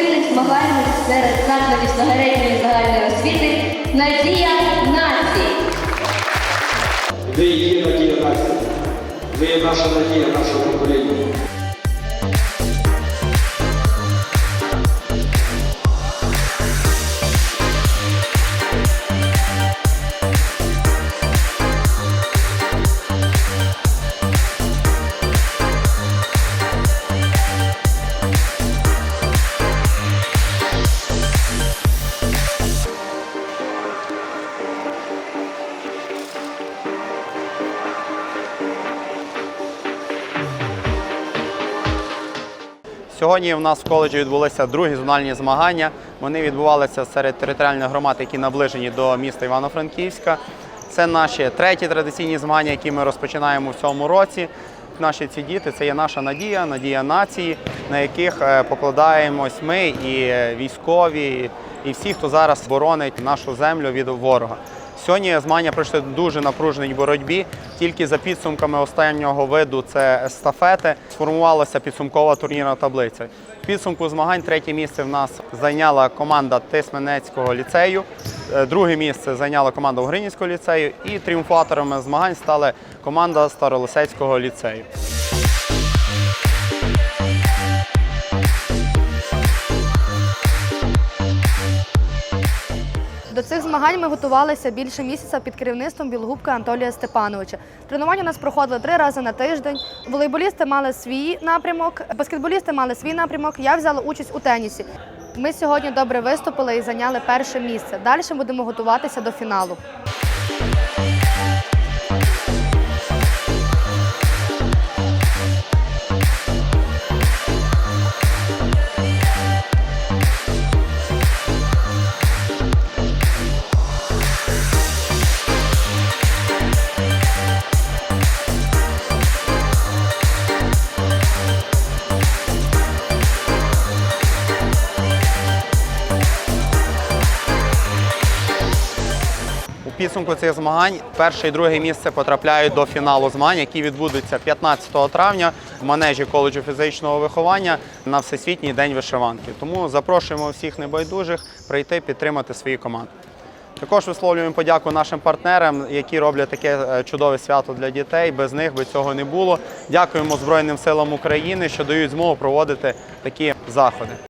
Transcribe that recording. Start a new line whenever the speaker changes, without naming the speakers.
спортивних змагань серед закладів загальної загальної освіти Надія нації.
Ви є надія нації. Ви є наша надія нашого покоління.
Сьогодні в нас в коледжі відбулися другі зональні змагання. Вони відбувалися серед територіальних громад, які наближені до міста Івано-Франківська. Це наші треті традиційні змагання, які ми розпочинаємо в цьому році. Наші ці діти це є наша надія, надія нації, на яких е, покладаємось ми і е, військові, і всі, хто зараз боронить нашу землю від ворога. Сьогодні змагання пройшли дуже напруженій боротьбі. Тільки за підсумками останнього виду це естафети. Сформувалася підсумкова турнірна таблиця. В підсумку змагань третє місце в нас зайняла команда Тисменецького ліцею. е, Друге місце зайняла команда Угринівського ліцею. І тріумфаторами змагань стали команда Старолисецького ліцею.
До цих змагань ми готувалися більше місяця під керівництвом білогубка Анатолія Степановича. Тренування у нас проходили три рази на тиждень. Волейболісти мали свій напрямок, баскетболісти мали свій напрямок. Я взяла участь у тенісі. Ми сьогодні добре виступили і зайняли перше місце. Далі будемо готуватися до фіналу.
Підсумку цих змагань перше і друге місце потрапляють до фіналу змагань, які відбудуться 15 травня в манежі коледжу фізичного виховання на Всесвітній день вишиванки. Тому запрошуємо всіх небайдужих прийти підтримати свої команди. Також висловлюємо подяку нашим партнерам, які роблять таке е, чудове свято для дітей. Без них би цього не було. Дякуємо Збройним силам України, що дають змогу проводити такі заходи.